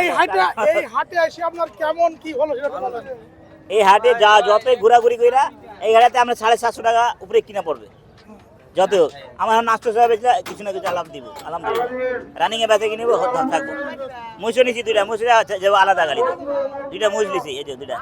এই হাটে এই হাটে এসে আপনার কেমন কি হলো সেটা এই হাটে যা যতই ঘোরাঘুরি কইরা এই হাটে আমরা সাড়ে সাতশো টাকা উপরে কিনা পড়বে। যত হোক আমার নাস্তা সবাই কিছু না কিছু আলাম দিব আলহামদুলিল্লাহ রানিং এ বেঁচে কিনবো থাকব। মুসো নিছি দুইটা মুসো যাব আলাদা গাড়িতে দুইটা মুস নিছি এই যে দুইটা।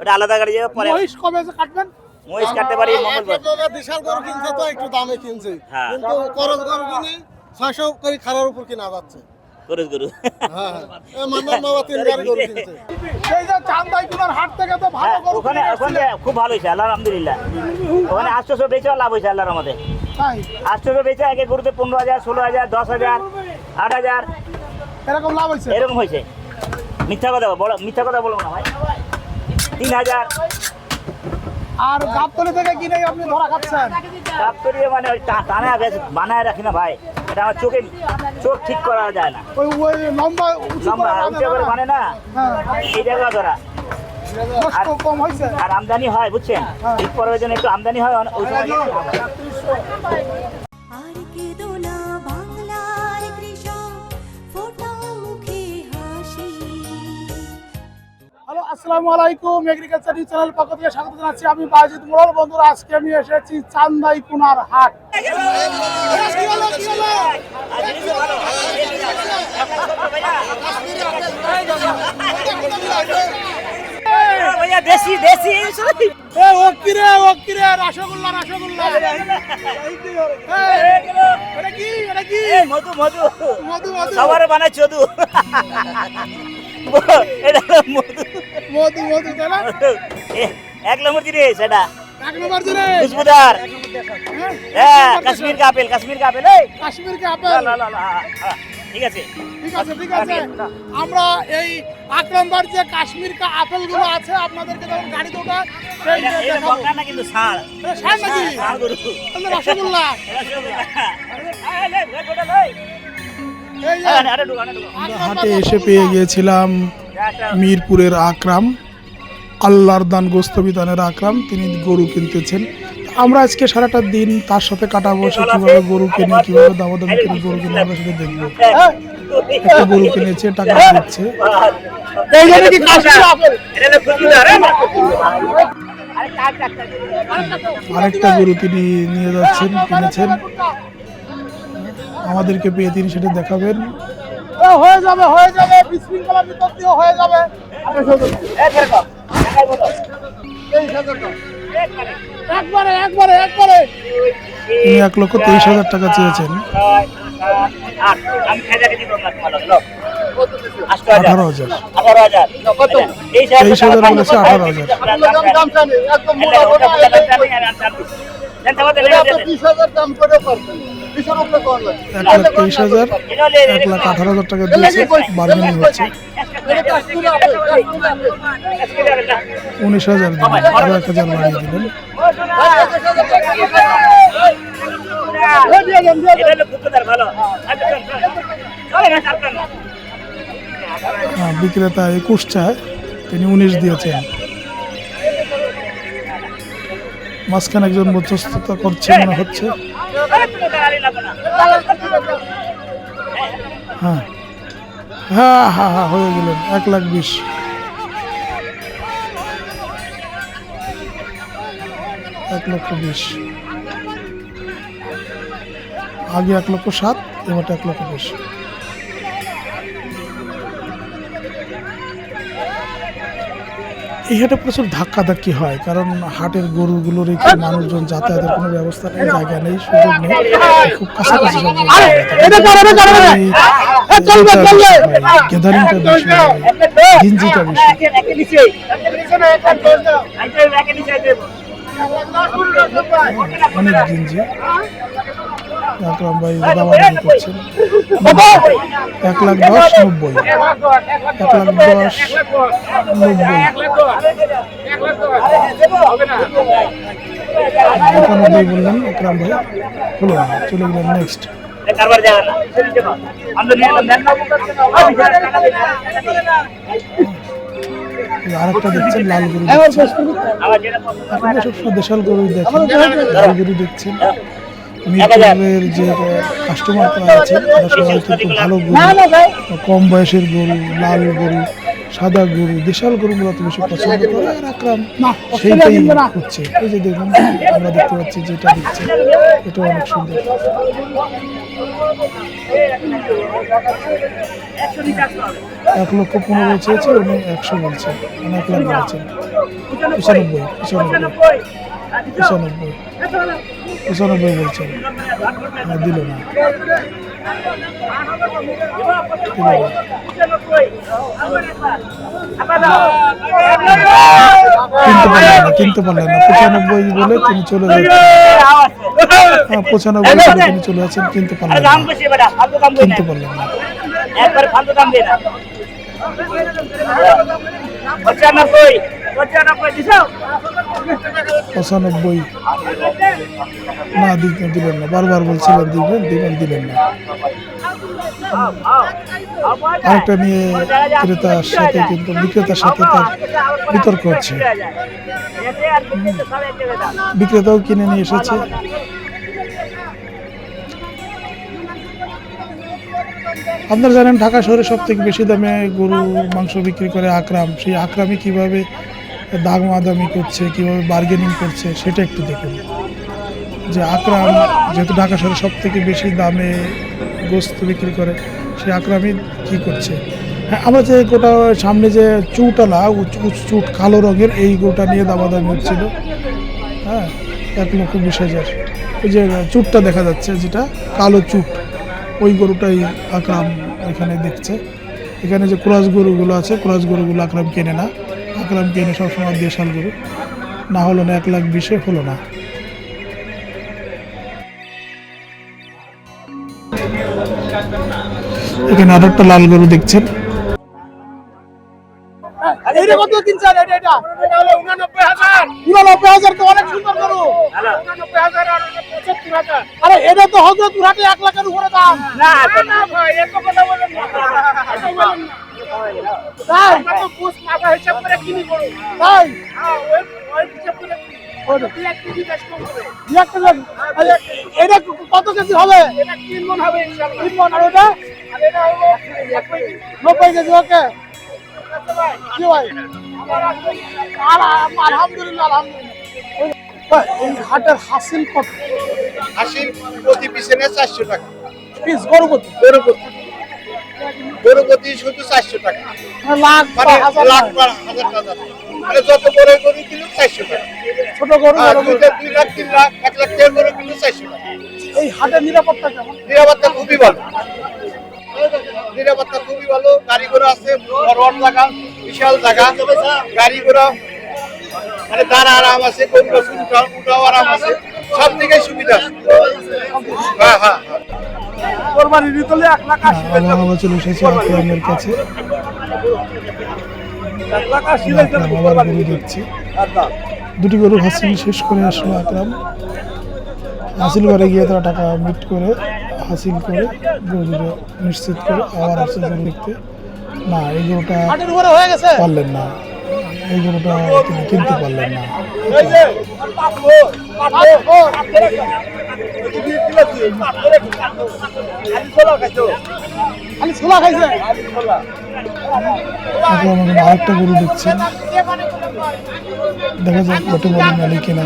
ওটা আলাদা গাড়ি যাবে পরে মহিষ কবে কাটবেন? মহিষ কাটতে পারি মঙ্গলবার। বিশাল গরু কিনছে তো একটু দামে কিনছে। হ্যাঁ। কিন্তু করজ গরু কিনে ছয়শো করে খারার উপর কিনা যাচ্ছে। করুস গরু হ্যাঁ হ্যাঁ। মান্নার মামা তিন গাড়ি গরু কিনছে এই যে চান্দাইকুনার হাট থেকে তো ভালো হ্যাঁ, ওখানে ওখানে খুব ভালো হয়েছে আল্লাহ আলহামদুলিল্লাহ। ওখানে আটশোশো বেচে লাভ হয়েছে আল্লাহর আমাদের আটশোশো বেচে আগে গরুতে পনেরো হাজার ষোলো হাজার দশ হাজার আট হাজার। এরকম লাভ হয়েছে? এরকম হয়েছে। মিথ্যা কথা বলো মিথ্যা কথা বলব না ভাই। তিন হাজার। আর গাবতলি থেকে কিনে আপনি ধরা খাচ্ছেন? গাবতলি মানে ওই টানা বানায় রাখি না ভাই। এটা আমার চোখে চোখ ঠিক করা যায় না। ওই ওই লম্বা লম্বা করে উঁচু করে মানে না? হ্যাঁ। এই জায়গা ধরা। আর আমদানি হয় বুঝছেন? ঠিক পরের জন্য একটু আমদানি হয় আসসালামু আলাইকুম এগ্রিকালচার নিউজ চ্যানেল পক্ষ থেকে স্বাগত জানাচ্ছি। আমি মোড়ল। বন্ধুরা আজকে আমি এসেছি চান্দাই কুনার হাট। দেশি দেশি। এ, রসগোল্লা, রসগোল্লা। এই, এটা কি, এটা কি? মধু মধু। মধু, মধু। সবার বানায় চদু। এটা মধু মধু, মধু, তাই না? এক নম্বর জিনিস এটা। এক নম্বর জিনিস। খুশবুদার। হ্যাঁ? কাশ্মীর কা আপেল কাশ্মীর কা আপেল এই। কাশ্মীর কে আপেল লা, লা, লা, ঠিক আছে। ঠিক আছে ঠিক আছে। আমরা এই এক যে কাশ্মীর কা আপেলগুলো আছে আপনাদেরকে যখন গাড়ি সেই বকা না কিন্তু নাকি? রসগোল্লা। হাটে এসে পেয়ে গিয়েছিলাম মিরপুরের আকরাম, আল্লাহর দান গোস্ত বিতানের আকরাম, তিনি গরু কিনতেছেন। আমরা আজকে সারাটা দিন তার সাথে কাটাবো, সে কীভাবে গরু কেনে, কীভাবে দামাদামি করে গরু কিনে, আমরা সেটা দেখব। একটা গরু কিনেছে, টাকা দিচ্ছে। আরেকটা গরু তিনি নিয়ে যাচ্ছেন, কিনেছেন। আমাদেরকে পেয়ে তিনি সেটা দেখাবেন। হয়ে যাবে হয়ে যাবে বিশৃঙ্খলার ভিতর হয়ে যাবে। একবারে একবারে একবারে। তিনি এক লক্ষ তেইশ হাজার টাকা চেয়েছেন। আঠারো তেইশ বলেছে হাজার দাম করে পারবেন। এক লাখ তেইশ হাজার এক লাখ আঠারো হাজার টাকা দিয়েছে বার্গেনিং হচ্ছে। উনিশ হাজার দিলেন আরও এক হাজার বাড়িয়ে দিলেন। হ্যাঁ, বিক্রেতা একুশ চায় তিনি উনিশ দিয়েছেন। মাঝখানে একজন মধ্যস্থতা করছে মনে হচ্ছে। হ্যাঁ হ্যাঁ হ্যাঁ হ্যাঁ হয়ে গেল, এক লাখ বিশ। এক লক্ষ বিশ। আগে এক লক্ষ সাত এবার এক লক্ষ বিশ। এই হাটে প্রচুর ধাক্কা ধাক্কি হয় কারণ হাটের গরুগুলো রেখে মানুষজন যাতায়াতের কোনো ব্যবস্থা নেই জায়গা নেই সুযোগ নেই। খুব কাছাকাছি সব এটা করে এটা করে চলবে, চলবে। গ্যাদারিংটা বেশি ঘিঞ্জিটা বেশি। অনেক আকরাম ভাই করছেন এক লাখ দশ নব্বই। এক লাখ দশ নব্বই। একানব্বই বললেন আকরাম ভাই হলো না চলে গেলেন নেক্সট। আরেকটা দেখছেন লাল গরু দেখছেন। আমার যেটা পছন্দ আপনারা সবসময় দেশাল গরু দেখেন লাল গরু দেখছেন। মিরপুরের যে কাস্টমার আছে তারা সবাই কিন্তু ভালো গরু কম বয়সের গরু লাল গরু সাদা গরু দেশাল গরু মূলত বেশি পছন্দ করে আর আকরাম সেইটাই হচ্ছে। এই যে দেখুন আমরা দেখতে পাচ্ছি যেটা দিচ্ছে এটা অনেক সুন্দর। এক লক্ষ পনেরো চেয়েছে উনি একশো বলছেন উনি এক লাখ বলছেন পঁচানব্বই পঁচানব্বই পঁচানব্বই। পঁচানব্বই বলছেন না দিল না। কিনতে না কিনতে না। পঁচানব্বই বলে চলে হ্যাঁ পঁচানব্বই বলে চলে যাচ্ছেন, কিনতে না। কিনতে পারলেন না। পঁচানব্বই। পঁচানব্বই না দিলেন না, বারবার বলছিলেন দিবেন দিবেন দিলেন না। আরেকটা নিয়ে ক্রেতার সাথে, কিন্তু বিক্রেতার সাথে তার বিতর্ক হচ্ছে। বিক্রেতাও কিনে নিয়ে এসেছে। আপনারা জানেন, ঢাকা শহরে সব থেকে বেশি দামে গরু, মাংস বিক্রি করে আকরাম। সেই আকরামে কীভাবে দাম আদামি করছে, কীভাবে বার্গেনিং করছে, সেটা একটু দেখুন যে আকরাম যেহেতু ঢাকা শহরে সব থেকে বেশি দামে গোস্ত বিক্রি করে, সেই আকরামই কি করছে? হ্যাঁ আমরা যে গোটা সামনে যে চুটালা চুট কালো রঙের এই গোটা নিয়ে দামাদামি হচ্ছিল। হ্যাঁ এক লক্ষ বিশ হাজার। ওই যে চুটটা দেখা যাচ্ছে, যেটা কালো চুট, ওই গরুটাই আকরাম এখানে দেখছে। এখানে যে ক্রস গরুগুলো আছে, ক্রস গরুগুলো আকরাম কেনে না। আকরাম কেনে সবসময় দেশাল গরু না হলো না এক লাখ বিশে হলো না এখানে আর একটা লাল গরু দেখছেন এক লাখের উপরে দাম হিসাব করে কিনি গরু তাই হ্যাঁ ওই ওই হিসাব করে কিনি এক কেজি আরে, এটা কত কেজি হবে? এটা তিন মন হবে ইনশাআল্লাহ। তিন মন আর ওটা আর এটা হলো নব্বই কেজি ওকে। কি ভাই? আর আলহামদুলিল্লাহ আলহামদুলিল্লাহ। এই হাটের হাসিল কত? হাসির প্রতি পিছনে চারশো টাকা। পিস গরুপতি। গরুপতি গরুপতি শুধু চারশো টাকা। মানে লাখ মানে লাখ হাজার টাকা। মানে যত বড় গরু কিলো চারশো টাকা। ছোট গরু গরু। দুই লাখ তিন লাখ এক লাখ দেড় গরু কিলো চারশো টাকা। এই হাটের নিরাপত্তা কেমন? নিরাপত্তা খুবই ভালো। নিরাপত্তা খুবই ভালো। গাড়ি ঘোড়া আছে বড় জায়গা বিশাল জায়গা। গাড়ি ঘোড়া মানে দাঁড়া আরাম আছে গরু উঠা উঠাও আরাম আছে। সব দিকে সুবিধা আছে। হ্যাঁ হ্যাঁ। হ্যাঁ কোরবানি দিতে এক লাখ আশি আবার আমরা চলে এসেছি কাছে। আবার গরু দেখছি। দুটি গরু হাসিল শেষ করে আসলো আকরাম। হাসিল করে গিয়ে তারা টাকা মিট করে হাসিল করে গরু দুটো নিশ্চিত করে আবার আসছে গরু দেখতে। না এই গরুটা হয়ে পারলেন না। এই গরুটা তিনি কিনতে পারলেন না। এই যে খালি ছোলা খাইছে। এখন আমাদের আরেকটা গরু দেখছেন দেখা যাক কত বড় মালিক কিনা।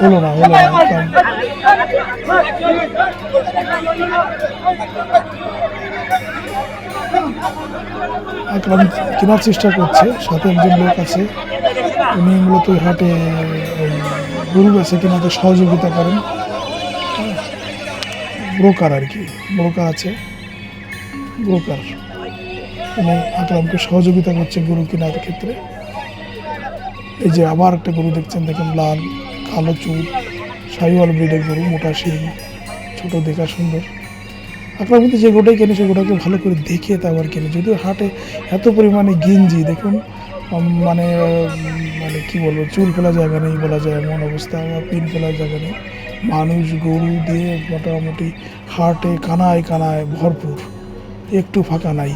হলো না হলো কেনার চেষ্টা করছে, সাথে একজন লোক আছে, উনি মূলত হাটে গরু বেছে কেনাতে সহযোগিতা করেন। ব্রোকার আর কি, ব্রোকার আছে। ব্রোকার। উনি আকরামকে সহযোগিতা করছে গরু কেনার ক্ষেত্রে। এই যে আবার একটা গরু দেখছেন, দেখেন লাল, কালো চুল, সাইওয়াল ব্রিডের গরু, মোটা শিং, ছোট, দেখা সুন্দর। আপনার মধ্যে যে গোটাই কেনে সে গোটাকে ভালো করে দেখে তারপর কেনে। যদিও হাটে এত পরিমাণে গেঞ্জি দেখুন মানে মানে কি বলব চুল ফেলা জায়গা নেই বলা যায় এমন অবস্থা বা পিন ফেলার জায়গা নেই। মানুষ গরু দিয়ে মোটামুটি হাটে কানায় কানায় ভরপুর একটু ফাঁকা নাই।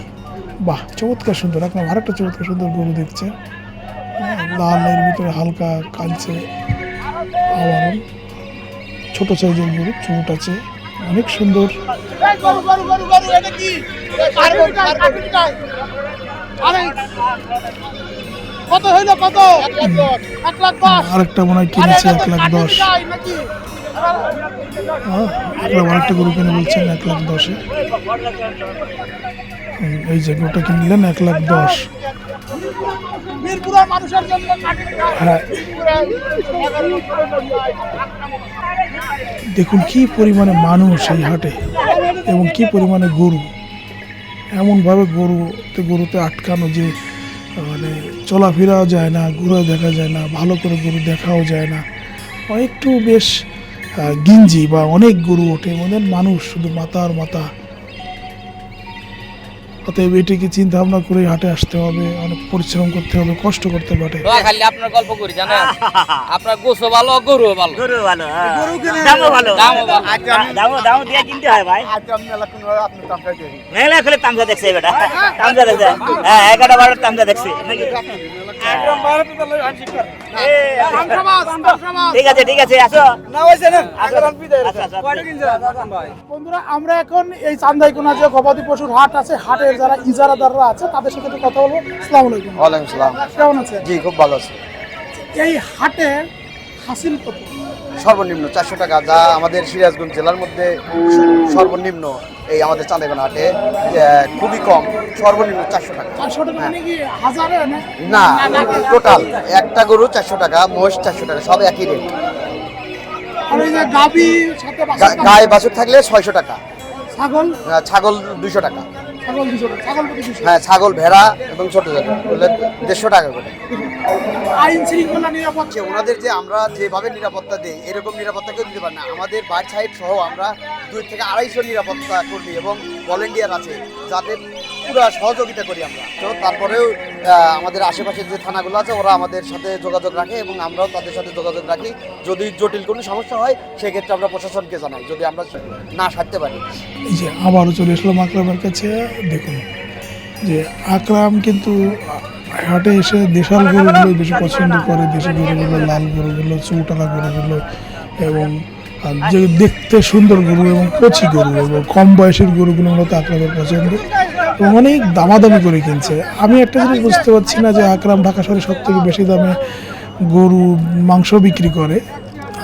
বাহ চমৎকার সুন্দর আপনার আরেকটা চমৎকার সুন্দর গরু দেখছে হ্যাঁ, লালের ভিতরে হালকা কালচে আবরণ ছোট সাইজের গরু চুট আছে। অনেক সুন্দর। হইল আরেকটা মনে হয় কিনেছে এক লাখ আরেকটা গরু কিনে বলছেন এক লাখ দশে। এই যে গরুটা কিনলেন এক লাখ দশ। দেখুন কি পরিমাণে মানুষ এই হাটে এবং কি পরিমাণে গরু এমনভাবে গরু গরুতে আটকানো যে মানে চলাফেরাও যায় না, ঘুরে দেখা যায় না, ভালো করে গরু দেখাও যায় না একটু বেশ গিঞ্জি বা অনেক গরু ওঠে মানে মানুষ শুধু মাথা আর মাথা অতএব এটিকে চিন্তা ভাবনা করে হাটে আসতে হবে অনেক পরিশ্রম করতে হবে কষ্ট করতে পারে। খালি আপনার গল্প করি জানেন? আপনার গোসো ভালো গরু ভালো? গরু ভালো হ্যাঁ। দামও ভালো। দামও ভালো। দামও দামও দিয়ে কিনতে হয় ভাই। মেলা খুলে তামসা দেখছে বেটা। তামসা দেখছে। হ্যাঁ এগারোটা বারোটা তামসা দেখছে। নাকি? আমসাবাদ। ঠিক আছে ঠিক আছে আসো। আসো, আসো, বন্ধুরা আমরা এখন এই চান্দাইকোনা যে গবাদি পশুর হাট আছে হাটের যারা ইজারাদাররা আছে তাদের সাথে একটু কথা বলব। আসসালামু আলাইকুম। ওয়ালাইকুম সালাম। কেমন আছে? জি খুব ভালো আছে। এই হাটে হাসিল কত? সর্বনিম্ন চারশো টাকা যা আমাদের সিরাজগঞ্জ জেলার মধ্যে সর্বনিম্ন এই আমাদের চাঁদেগোনা হাটে খুবই কম সর্বনিম্ন চারশো টাকা। টাকা মানে না? টোটাল একটা গরু চারশো টাকা মহিষ চারশো টাকা সব একই রেট। গায়ে বাছুর থাকলে ছয়শো টাকা। ছাগল? ছাগল দুশো টাকা। হ্যাঁ ছাগল ভেড়া এবং ছোট দেড়শো টাকা করে। আইন শৃঙ্খলা নিরাপদ। ওনাদের যে আমরা যেভাবে নিরাপত্তা দিই এরকম নিরাপত্তা কেউ দিতে পারে না। আমাদের বাড়ি সাইড সহ আমরা দুই থেকে আড়াইশো নিরাপত্তা কর্মী এবং ভলেন্টিয়ার আছে যাদের পুরো সহযোগিতা করি আমরা। তো তারপরেও আমাদের আশেপাশের যে থানাগুলো আছে, ওরা আমাদের সাথে যোগাযোগ রাখে এবং আমরাও তাদের সাথে যোগাযোগ রাখি। যদি জটিল কোনো সমস্যা হয়, সেক্ষেত্রে আমরা প্রশাসনকে জানাই, যদি আমরা না সারতে পারি। এই যে আবারও চলে আসলাম আকরামের কাছে, দেখুন, যে আকরাম কিন্তু হাটে এসে দেশাল গরুগুলোই বেশি পছন্দ করে, দেশি গরুগুলো, লাল গরুগুলো, চৌটালা গরুগুলো এবং যে দেখতে সুন্দর গরু এবং কচি গরু এবং কম বয়সের গরুগুলো মূলত আকরামের পছন্দ। অনেক দামাদামি করে কিনছে। আমি একটা জিনিস বুঝতে পারছি না যে আকরাম ঢাকা শহরে সব থেকে বেশি দামে গরু, মাংস বিক্রি করে,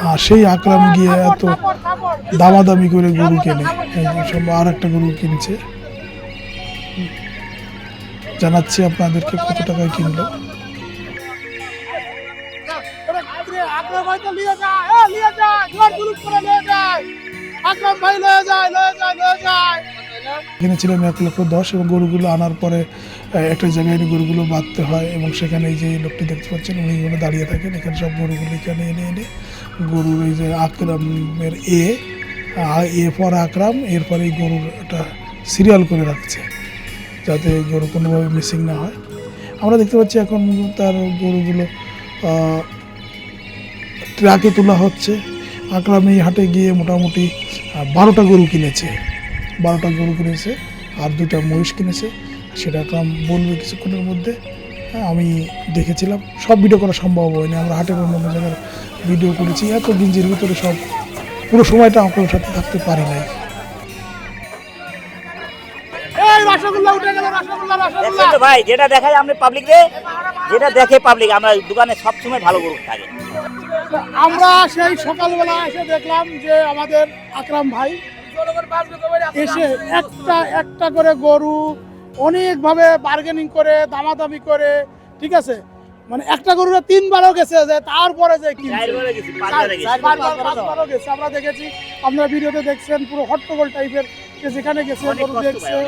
আর সেই আকরাম গিয়ে এত দামাদামি করে গরু কেনে। আর একটা গরু কিনছে। জানাচ্ছি আপনাদেরকে কত টাকায় কিনলো। আকরাম ভাই লিয়ে যায় লিয়ে যায় লিয়ে যায়। কিনেছিলাম এক লক্ষ দশ এবং গরুগুলো আনার পরে একটা জায়গায় এনে গরুগুলো বাঁধতে হয় এবং সেখানে এই যে লোকটি দেখতে পাচ্ছেন, উনি এখানে দাঁড়িয়ে থাকেন। এখানে সব গরুগুলো এখানে এনে এনে গরুর এই যে আকরামের এ এ পর আকরাম এরপরে এই গরুর একটা সিরিয়াল করে রাখছে, যাতে গরু কোনোভাবে মিসিং না হয়। আমরা দেখতে পাচ্ছি এখন তার গরুগুলো ট্রাকে তোলা হচ্ছে। আকরাম এই হাটে গিয়ে মোটামুটি বারোটা গরু কিনেছে। বারোটা গরু কিনেছে আর দুটা মহিষ কিনেছে। সেটা আকরাম বলবে কিছুক্ষণের মধ্যে। হ্যাঁ, আমি দেখেছিলাম। সব ভিডিও করা সম্ভব হয়নি। আমরা হাটের অন্যান্য জায়গার ভিডিও করেছি। এত গিঞ্জির ভিতরে সব পুরো সময়টা আপনার সাথে থাকতে পারি নাই। ভাই যেটা দেখাই আপনি পাবলিক রে যেটা দেখে পাবলিক আমরা দোকানে সবসময় ভালো গরু থাকে। আমরা সেই সকালবেলা এসে দেখলাম যে আমাদের আকরাম ভাই এসে একটা একটা করে গরু অনেকভাবে বার্গেনিং করে দামাদামি করে ঠিক আছে? মানে একটা গরুরা তিনবারও গেছে যে তারপরে যে পাঁচবারও গেছে। আমরা দেখেছি আপনারা ভিডিওতে দেখছেন পুরো হট্টগোল টাইপের যে যেখানে গেছে অনেক গরু দেখছে পায়।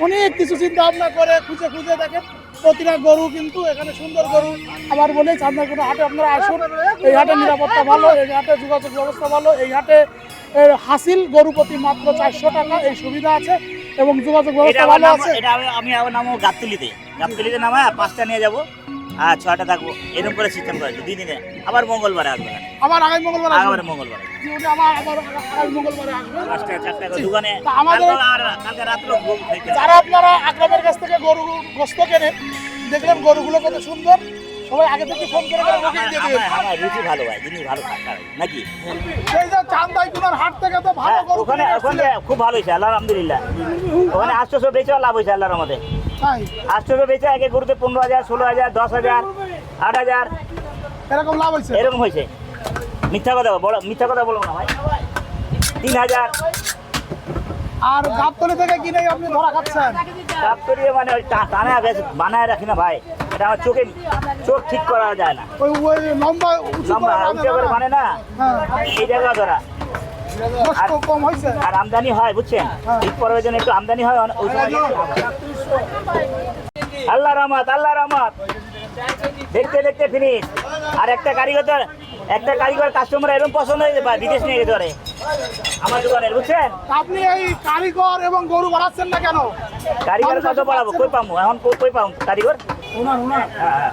অনেক- কিছু চিন্তা ভাবনা করে খুঁজে খুঁজে দেখেন প্রতিটা গরু কিন্তু এখানে সুন্দর গরু। আবার বলেই চান্দাকুড়া হাটে আপনারা আসুন। এই হাটে নিরাপত্তা ভালো এই হাটে যোগাযোগ ব্যবস্থা ভালো এই হাটে হাসিল গরু প্রতি মাত্র চারশো টাকা এই সুবিধা আছে এবং যোগাযোগ ব্যবস্থা ভালো আছে। এটা আমি- আমি আবার নামো গাবতলিতে। গাবতলিতে নামা পাঁচটা নিয়ে যাব। আর ছয়টা থাকব। এরকম করে সিস্টেম করেছে দুই দিনে। আবার মঙ্গলবারে আসবে। আবার আগামী মঙ্গলবার আগামী মঙ্গলবারে। করে যারা আপনারা আকরামের কাছ থেকে গরু গোস্ত কেনেন দেখলেন গরুগুলো কত সুন্দর। সবাই আগে থেকে ফোন করে করে দিয়ে দিন আমার আমার রুচি ভালো ভাই জিনিস ভালো খায় নাকি? এই যে চান্দাই কুনার হাট থেকে তো ভালো হ্যাঁ গরু ওখানে খুব ভালো হয়েছে আল্লাহ আলহামদুলিল্লাহ। ওখানে আটশোশো বেচে লাভ হয়েছে আল্লাহর আমাদের আটশোশো বেচে আগে গরুতে পনেরো হাজার ষোলো হাজার দশ হাজার আট হাজার। এরকম লাভ হয়েছে? এরকম হয়েছে। মিথ্যা কথা বলো মিথ্যা কথা বলো না ভাই। তিন হাজার। আর গাবতলি থেকে কিনে আপনি ধরা খাচ্ছেন। করিয়ে মানে ওই টানা বানায় রাখি না ভাই। এটা আমার চোখে চোখ ঠিক করা যায় না। ওই ওই লম্বা উঁচু করে মানে না? হ্যাঁ। এই জায়গা ধরা। আর আমদানি হয় বুঝছেন? ঠিক পর্বের জন্য একটু আমদানি হয় আল্লাহ রহমত আল্লাহ রহমত। দেখতে দেখতে ফিনিশ আর একটা কারিগর একটা কারিগর কাস্টমার এরকম পছন্দ হয়ে বা বিদেশ নিয়ে যেতে পারে আমার দোকানের বুঝছেন? আপনি এই কারিগর এবং গরু বাড়াচ্ছেন না কেন? কারিগর কত বাড়াবো? কই পাবো এখন কই- কই পাবো কারিগর? ওনার ওনার। হ্যাঁ, হ্যাঁ।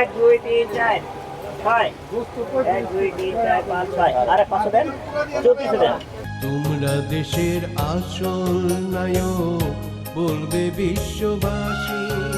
এক দুই তিন চার ছয়। এক দুই তিন চার পাঁচ ছয়। আরে পাঁচশো দেন চৌত্রিশশো দেন। তোমরা দেশের আসল নায়ক বলবে বিশ্ববাসী।